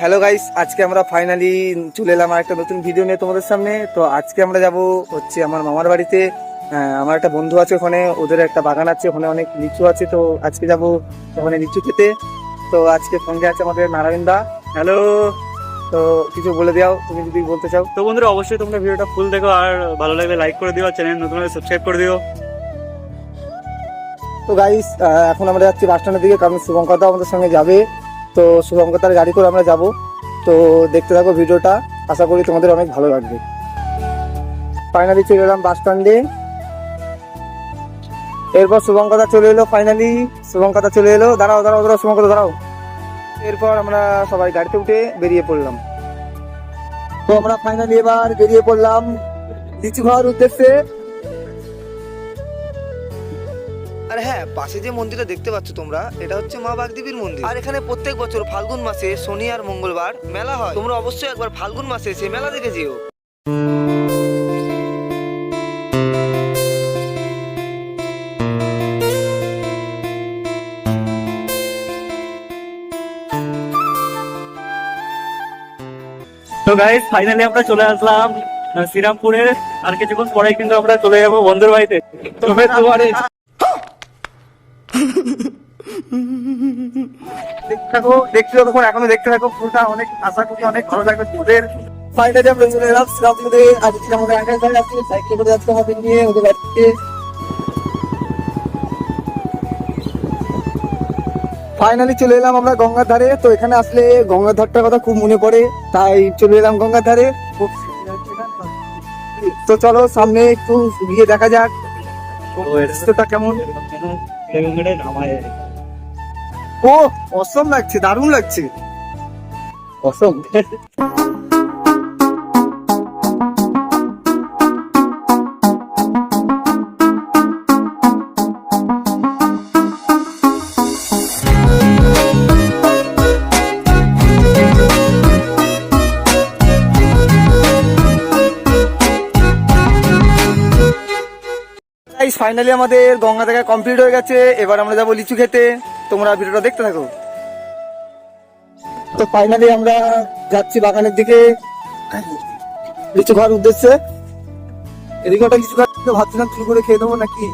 Hello guys আজকে আমরা finally চলে এলাম আর একটা নতুন ভিডিও নিয়ে তোমাদের সামনে। তো আজকে আমরা যাব হচ্ছে আমার মামার বাড়িতে। আমার একটা বন্ধু আছে ওখানে ওদের একটা বাগান আছে ওখানে অনেক লিচু আছে। তো আজকে যাব ওখানে লিচু খেতে। তো আজকে সঙ্গে আছে আমাদের নারায়ণ দা। হ্যালো তো কিছু বলে দাও তুমি যদি বলতে চাও। তো বন্ধুরা অবশ্যই তোমরা ভিডিওটা ফুল দেখো আর ভালো লাগলে লাইক করে দিও চ্যানেল নতুন হলে সাবস্ক্রাইব করে দিও। তো গাইস এখন আমরা যাচ্ছি বাস স্ট্যান্ডের দিকে কারণ শুভঙ্কর দা আমাদের সঙ্গে যাবে। তো শুভঙ্কর গাড়ি করে আমরা যাব। তো দেখতে থাকো ভিডিওটা। আশা করি তোমাদের অনেক ভালো লাগবে। ফাইনালি চলে এলাম বাস স্ট্যান্ডে এরপর শুভঙ্কর চলে এলো ফাইনালি শুভঙ্কর চলে এলো। দাঁড়াও দাঁড়াও দাঁড়াও শুভঙ্কর দাঁড়াও। এরপর আমরা সবাই গাড়িতে উঠে বেরিয়ে পড়লাম। তো আমরা ফাইনালি এবার বেরিয়ে পড়লাম। লিচু খাওয়ার উদ্দেশ্যে। আর হ্যাঁ পাশে যে মন্দিরটা দেখতে পাচ্ছ তোমরা, এটা হচ্ছে মা বাগদেবীর মন্দির। আর এখানে প্রত্যেক বছর ফাল্গুন মাসে শনি আর মঙ্গলবার মেলা হয়। তোমরা অবশ্যই একবার ফাল্গুন মাসে এসে মেলা দেখে যেও। আমরা চলে আর কিছুক্ষণ পরে কিন্তু আমরা চলে যাব বন্ধুর বাড়িতে। দেখতে থাকো দেখতে থাকো এখনও দেখতে থাকো ফুলটা অনেক আশা করি অনেক ভালো লাগবে তোদের ফাইনালি আমরা চলে এলাম শ্রীরামপুরে আজকে আমাদের আকাশ ভাই আছে সাইকেল করে যাচ্ছে আমাদের নিয়ে ওদের বাড়িতে। ফাইনালি চলে এলাম আমরা গঙ্গার ধারে। তো এখানে আসলে গঙ্গার ধারটার কথা খুব মনে পড়ে তাই চলে এলাম গঙ্গার ধারে। তো চলো সামনে একটু গিয়ে দেখা যাক। ও অসম লাগছে দারুণ লাগছে। অসম? ফাইনালি আমাদের গঙ্গা দেখা কমপ্লিট হয়ে গেছে। এবার আমরা যাব লিচু খেতে। তোমরা ভিডিওটা দেখতে থাকো। তো ফাইনালি আমরা যাচ্ছি বাগানের দিকে। লিচু খাওয়ার উদ্দেশ্যে। এদিকে ওটা লিচু খাওয়া ভাবছিলাম চুরি করে খেয়ে দেবো নাকি?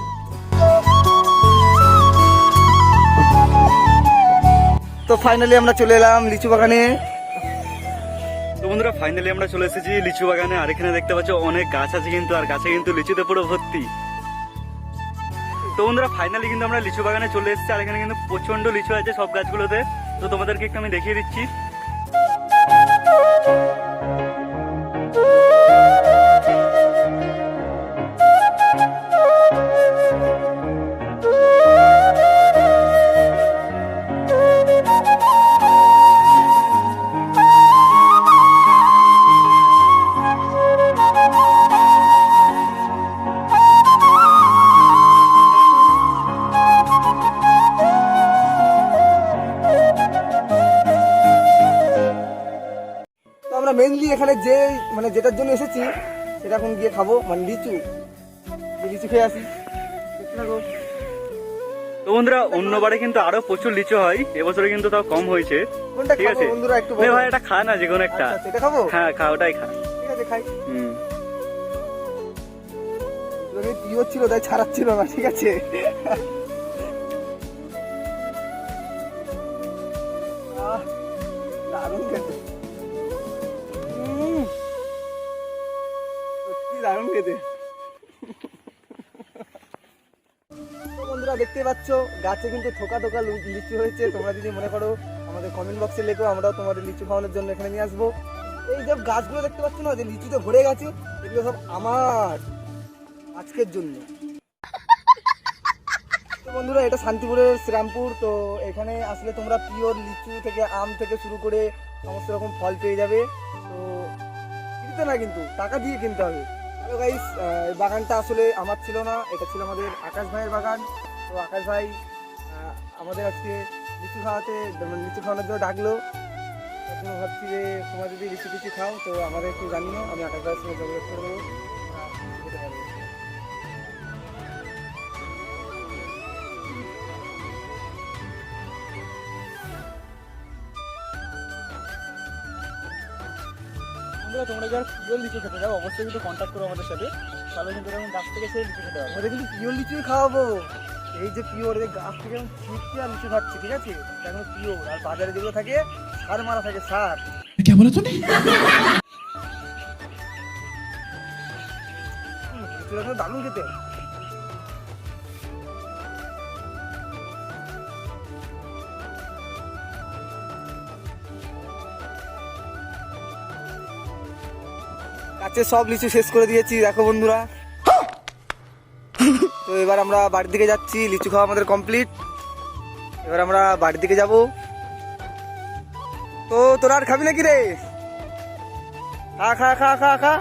তো ফাইনালি আমরা চলে এলাম লিচু বাগানে। তো বন্ধুরা ফাইনালি আমরা চলে এসেছি লিচু বাগানে। আর এখানে দেখতে পাচ্ছ, অনেক গাছ আছে কিন্তু, আর গাছে কিন্তু লিচুতে পুরো ভর্তি। তো বন্ধুরা ফাইনালি কিন্তু আমরা লিচু বাগানে চলে এসেছি, আর এখানে কিন্তু প্রচণ্ড লিচু আছে সব গাছগুলোতে। তো তোমাদেরকে একটু আমি দেখিয়ে দিচ্ছি। এখানে যে মানে যেটার জন্য এসেছি সেটা এখন গিয়ে খাব। মানে লিচু। লিচু খেয়ে আসি। তো বন্ধুরা অন্যবারে কিন্তু আরও প্রচুর লিচু হয়। এবছরে কিন্তু তাও কম হয়েছে। ঠিক আছে? বন্ধুরা একটু। ভাই এটা খা না যে কোনো একটা। আচ্ছা, আচ্ছা, খাব? হ্যাঁ খা ওটাই খা। ঠিক আছে খাই। হুম। কি তাই ছাড়াচ্ছিল না ঠিক আছে। বন্ধুরা দেখতে পাচ্ছ, গাছে কিন্তু থোকা থোকা লিচু হয়েছে। তোমরা যদি মনে করো, আমাদের কমেন্ট বক্সে লেখো, আমরাও তোমাদের লিচু খাওয়ানোর জন্য এখানে নিয়ে আসব। এই যে গাছগুলো দেখতে পাচ্ছ না, যে লিচুতে ভরে গেছে, এগুলো সব আমার আজকের জন্য। তো বন্ধুরা, এটা শান্তিপুরের শ্রীরামপুর, তো এখানে আসলে তোমরা পিওর লিচু থেকে আম থেকে শুরু করে সমস্ত রকম ফল পেয়ে যাবে। তো কিনতে না কিন্তু, টাকা দিয়ে কিনতে হবে। হ্যালো গাইস বাগানটা আসলে আমার ছিল না, এটা ছিল আমাদের আকাশ ভাইয়ের বাগান। তো আকাশ ভাই আমাদের আজকে লিচু খাওয়াতে মানে লিচু খাওয়ানোর জন্য ডাকলো। এখন ভাবছি যে তোমার যদি লিচু টিচু খাও, তো আমাদের একটু জানিও, আমি আকাশ ভাইয়ের সঙ্গে যোগাযোগ করে দেবো বন্ধুরা তোমরা যারা পিওর লিচু খেতে যাও অবশ্যই কিন্তু কন্ট্যাক্ট করো আমাদের সাথে। তাহলে কিন্তু এরকম গাছ থেকে সেই লিচু খেতে পারব। কিন্তু পিওর লিচুই খাওয়াবো। এই যে পিওর এই গাছ থেকে আমি ছিটকে আর লিচু খাচ্ছি ঠিক আছে? এখন পিওর আর বাজারে যেগুলো থাকে সার মারা থাকে সার। কে বলে দারুণ খেতে। কাছে সব লিচু শেষ করে দিয়েছি, দেখো বন্ধুরা। তো এবার আমরা বাড়ির দিকে যাচ্ছি, লিচু খাওয়া আমাদের কমপ্লিট এবার আমরা বাড়ির দিকে যাব। তো তোরা আর খাবি নাকি রে? খা খা খা খা খা।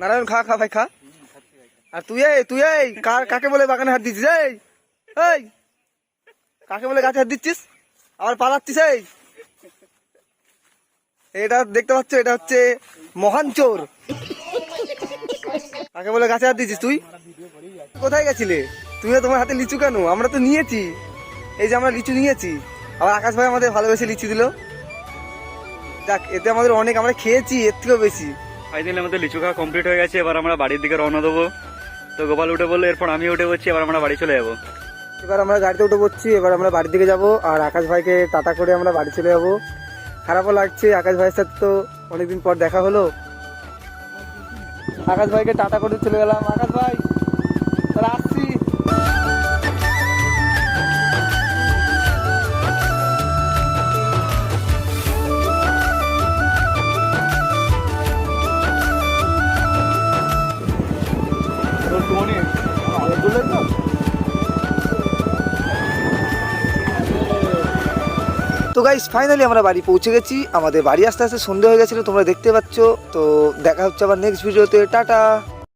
নারায়ণ, খা খা, ভাই, খা। আর তুই এই তুই এই কার কাকে বলে বাগানে হাত দিচ্ছিস? এই এই। কাকে বলে গাছে হাত দিচ্ছিস? আবার পালাচ্ছিস, এই। এটা দেখতে পাচ্ছ এটা হচ্ছে মহান চোর। কাকে বলে গাছে হাত দিচ্ছিস তুই? কোথায় গেছিলে? তুমি তোমার হাতে লিচু কেন? আমরা তো নিয়েছি। এই যে আমরা লিচু নিয়েছি। আবার আকাশ ভাই আমাদের ভালোবেসে লিচু দিল। যাক এতে আমাদের অনেক আমরা খেয়েছি এর থেকেও বেশি। ফাইনালি আমাদের লিচু খাওয়া কমপ্লিট হয়ে গেছে এবার আমরা বাড়ির দিকে রওনা দেবো। তো গোপাল উঠে বলল এরপর আমি উঠে বলছি এবার আমরা বাড়ি চলে যাব। এবার আমরা গাড়িতে উঠে পড়ছি এবার আমরা বাড়ির দিকে যাব আর আকাশ ভাইকে টাটা করে আমরা বাড়ি চলে যাব। খারাপও লাগছে, আকাশ ভাইয়ের সাথে তো অনেকদিন পর দেখা হলো। আকাশ ভাইকে টাটা করে চলে গেলাম। আকাশ ভাই, তাহলে আসছি। তো গাইস ফাইনালি আমরা বাড়ি পৌঁছে গেছি। আমাদের বাড়ি আস্তে আস্তে সন্ধে হয়ে গেছিল, তোমরা দেখতে পাচ্ছ। তো দেখা হচ্ছে আবার নেক্সট ভিডিওতে টাটা!